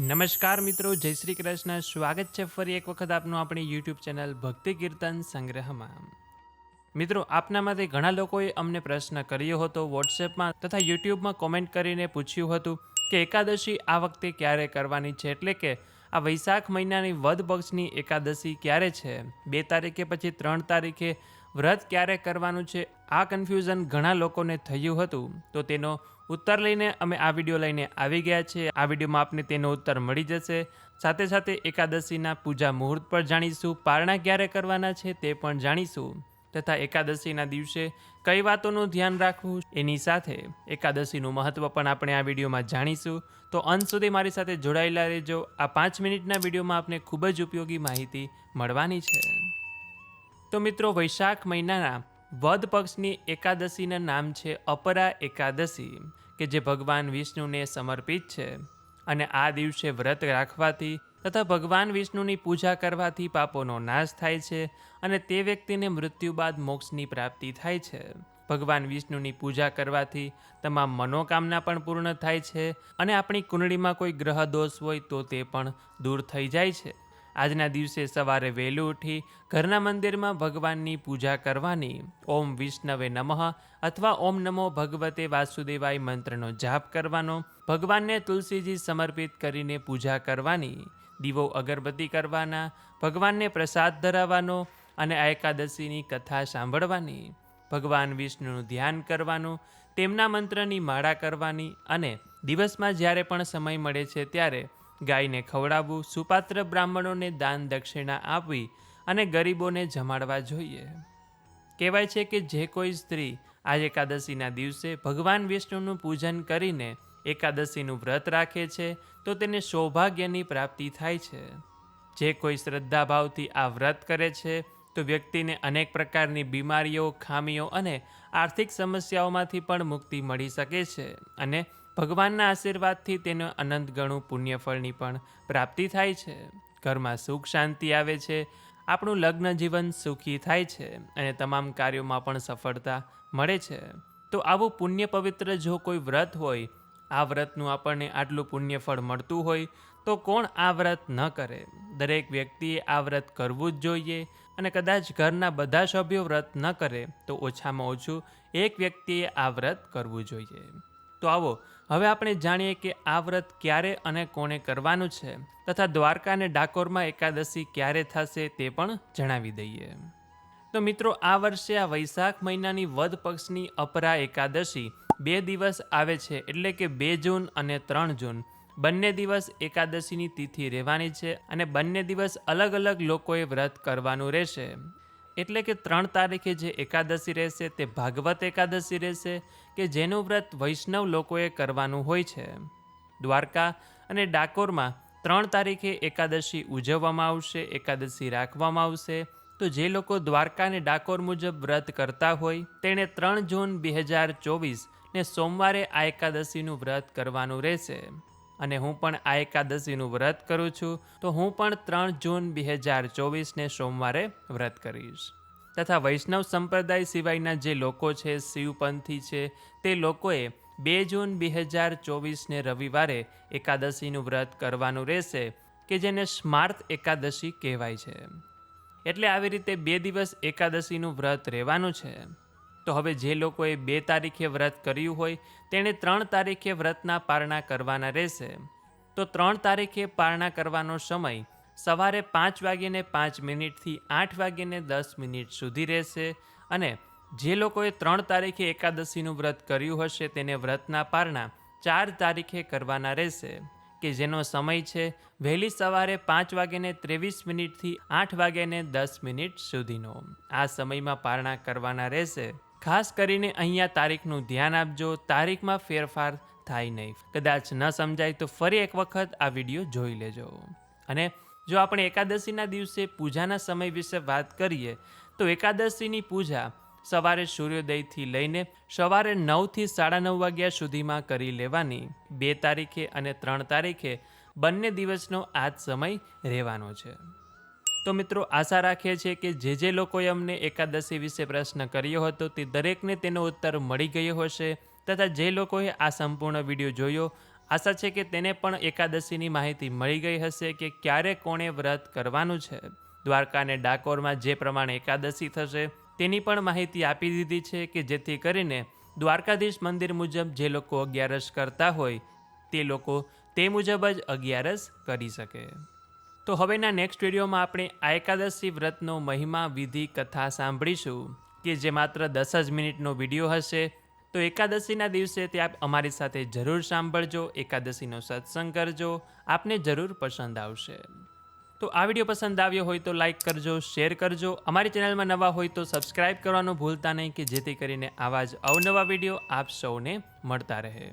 નમસ્કાર મિત્રો, જય શ્રી કૃષ્ણ. સ્વાગત છે ફરી એક વખત આપનું આપણી યુટ્યુબ ચેનલ ભક્તિ કીર્તન સંગ્રહમાં. મિત્રો આપનામાંથી ઘણા લોકોએ અમને પ્રશ્ન કર્યો હતો વોટ્સએપમાં તથા યુટ્યુબમાં કોમેન્ટ કરીને પૂછ્યું હતું કે એકાદશી આ વખતે ક્યારે કરવાની છે? એટલે કે આ વૈશાખ મહિનાની વદ પક્ષની એકાદશી ક્યારે છે? બે તારીખે પછી ત્રણ તારીખે વ્રત ક્યારે કરવાનું છે? આ કન્ફ્યુઝન ઘણા લોકોને થયું હતું. તો તેનો ઉત્તર લઈને અમે આ વીડિયો લઈને આવી ગયા છે આ વિડીયોમાં આપને તેનો ઉત્તર મળી જશે. સાથે સાથે એકાદશીના પૂજા મુહૂર્ત પર જાણીશું. પારણા ક્યારે કરવાના છે તે પણ જાણીશું. તથા એકાદશીના દિવસે કઈ વાતોનું ધ્યાન રાખવું એની સાથે એકાદશીનું મહત્ત્વ પણ આપણે આ વિડીયોમાં જાણીશું. તો અંત સુધી મારી સાથે જોડાયેલા રહેજો. આ પાંચ મિનિટના વિડીયોમાં આપને ખૂબ જ ઉપયોગી માહિતી મળવાની છે. તો મિત્રો, વૈશાખ મહિનાના વદ પક્ષની એકાદશીના નામ છે અપરા એકાદશી, કે જે ભગવાન વિષ્ણુને સમર્પિત છે. અને આ દિવસે વ્રત રાખવાથી તથા ભગવાન વિષ્ણુની પૂજા કરવાથી પાપોનો નાશ થાય છે અને તે વ્યક્તિને મૃત્યુ બાદ મોક્ષની પ્રાપ્તિ થાય છે. ભગવાન વિષ્ણુની પૂજા કરવાથી તમામ મનોકામના પણ પૂર્ણ થાય છે અને આપણી કુંડળીમાં કોઈ ગ્રહ દોષ હોય તો તે પણ દૂર થઈ જાય છે. આજના દિવસે સવારે વહેલું ઉઠી ઘરના મંદિરમાં ભગવાનની પૂજા કરવાની ઓમ વિષ્ણવે નમઃ અથવા ઓમ નમો ભગવતે વાસુદેવાય મંત્રનો જાપ કરવાનો, ભગવાનને તુલસીજી સમર્પિત કરીને પૂજા કરવાની, દીવો અગરબત્તી કરવાના, ભગવાનને પ્રસાદ ધરાવવાનો અને એકાદશીની કથા સાંભળવાની, ભગવાન વિષ્ણુનું ધ્યાન કરવાનું, તેમના મંત્રની માળા કરવાની અને દિવસમાં જ્યારે પણ સમય મળે છે ત્યારે ગાયને ખવડાવવું, સુપાત્ર બ્રાહ્મણોને દાન દક્ષિણા આપવી અને ગરીબોને જમાડવા જોઈએ. કહેવાય છે કે જે કોઈ સ્ત્રી આજ એકાદશીના દિવસે ભગવાન વિષ્ણુનું પૂજન કરીને એકાદશીનું વ્રત રાખે છે, તો તેને સૌભાગ્યની પ્રાપ્તિ થાય છે. જે કોઈ શ્રદ્ધાભાવથી આ વ્રત કરે છે, તો વ્યક્તિને અનેક પ્રકારની બીમારીઓ, ખામીઓ અને આર્થિક સમસ્યાઓમાંથી પણ મુક્તિ મળી શકે છે અને ભગવાનના આશીર્વાદથી તેને અનંત ગણું પુણ્યફળની પણ પ્રાપ્તિ થાય છે. ઘરમાં સુખ શાંતિ આવે છે. આપણું લગ્ન જીવન સુખી થાય છે અને તમામ કાર્યોમાં પણ સફળતા મળે છે. તો આવું પુણ્ય પવિત્ર જો કોઈ વ્રત હોય, આ વ્રતનું આપણને આટલું પુણ્યફળ મળતું હોય, તો કોણ આ વ્રત ન કરે? દરેક વ્યક્તિએ આ વ્રત કરવું જ જોઈએ અને કદાચ ઘરના બધા સભ્યો વ્રત ન કરે, તો ઓછામાં ઓછું એક વ્યક્તિએ આ વ્રત કરવું જોઈએ. તો આવો હવે આપણે જાણીએ કે આ વ્રત ક્યારે અને કોણે કરવાનું છે તથા દ્વારકા અને ડાકોરમાં એકાદશી ક્યારે થશે તે પણ જણાવી દઈએ. તો મિત્રો, આ વર્ષે આ વૈશાખ મહિનાની વધ પક્ષની અપરા એકાદશી બે દિવસ આવે છે એટલે કે બે જૂન અને ત્રણ જૂન. બંને દિવસ એકાદશીની તિથિ રહેવાની છે અને બંને દિવસ અલગ અલગ લોકોએ વ્રત કરવાનું રહેશે. એટલે કે ત્રણ તારીખે જે એકાદશી રહેશે તે ભાગવત એકાદશી રહેશે કે જેનું વ્રત વૈષ્ણવ લોકોએ કરવાનું હોય છે. દ્વારકા અને ડાકોરમાં ત્રણ તારીખે એકાદશી ઉજવવામાં આવશે, એકાદશી રાખવામાં આવશે. તો જે લોકો દ્વારકા અને ડાકોર મુજબ વ્રત કરતા હોય, તેણે ત્રણ જૂન બે હજાર ચોવીસ ને સોમવારે આ એકાદશીનું વ્રત કરવાનું રહેશે. અને હું પણ આ એકાદશીનું વ્રત કરું છું, તો હું પણ ત્રણ જૂન બે હજાર ચોવીસને સોમવારે વ્રત કરીશ. તથા વૈષ્ણવ સંપ્રદાય સિવાયના જે લોકો છે, શિવપંથી છે, તે લોકોએ બે જૂન બે હજાર ચોવીસને રવિવારે એકાદશીનું વ્રત કરવાનું રહેશે, કે જેને સ્માર્ત એકાદશી કહેવાય છે. એટલે આવી રીતે બે દિવસ એકાદશીનું વ્રત રહેવાનું છે. તો હવે જે લોકોએ બે તારીખે વ્રત કર્યું હોય, તેણે ત્રણ તારીખે વ્રતના પારણા કરવાના રહેશે. તો ત્રણ તારીખે પારણા કરવાનો સમય સવારે પાંચ વાગ્યે પાંચ મિનિટથી આઠ વાગ્યે દસ મિનિટ સુધી રહેશે અને જે લોકોએ ત્રણ તારીખે એકાદશીનું વ્રત કર્યું હશે, તેને વ્રતના પારણા ચાર તારીખે કરવાના રહેશે. કે જેનો સમય છે વહેલી સવારે પાંચ વાગ્યે ત્રેવીસ મિનિટથી આઠ વાગ્યે દસ મિનિટ સુધીનો. આ સમયમાં પારણા કરવાના રહેશે. ખાસ કરીને અહીંયા તારીખનું ધ્યાન આપજો. તારીખમાં ફેરફાર થાય નહીં. કદાચ ન સમજાય તો ફરી એક વખત આ વીડિયો જોઈ લેજો. અને જો આપણે એકાદશીના દિવસે પૂજાના સમય વિશે વાત કરીએ, તો એકાદશીની પૂજા સવારે સૂર્યોદયથી લઈને સવારે નવથી સાડા નવ વાગ્યા સુધીમાં કરી લેવાની. બે તારીખે અને ત્રણ તારીખે બંને દિવસનો આ જ સમય રહેવાનો છે. તો મિત્રો આશા રાખીએ છીએ કે જે જે લોકોએ અમને એકાદશી વિશે પ્રશ્ન કર્યો હતો તે દરેકને તેનો ઉત્તર મળી ગયો હશે તથા જે લોકોએ આ સંપૂર્ણ વીડિયો જોયો, આશા છે કે તેને પણ એકાદશીની માહિતી મળી ગઈ હશે કે ક્યારે કોણે વ્રત કરવાનું છે. દ્વારકાને ડાકોરમાં જે પ્રમાણે એકાદશી થશે, તેની પણ માહિતી આપી દીધી છે કે જેથી કરીને દ્વારકાધીશ મંદિર મુજબ જે લોકો અગિયારસ કરતા હોય, તે લોકો તે મુજબ જ અગિયારસ કરી શકે. તો હવેના નેક્સ્ટ વિડીયોમાં આપણે આ એકાદશી વ્રતનો મહિમા, વિધિ, કથા સાંભળીશું, કે જે માત્ર દસ જ મિનિટનો વીડિયો હશે. તો એકાદશીના દિવસે તે આપ અમારી સાથે જરૂર સાંભળજો, એકાદશીનો સત્સંગ કરજો, આપને જરૂર પસંદ આવશે. તો આ વીડિયો પસંદ આવ્યો હોય તો લાઇક કરજો, શેર કરજો. અમારી ચેનલમાં નવા હોય તો સબસ્ક્રાઇબ કરવાનું ભૂલતા નહીં, કે જેથી કરીને આવા જ અવનવા વીડિયો આપ સૌને મળતા રહે.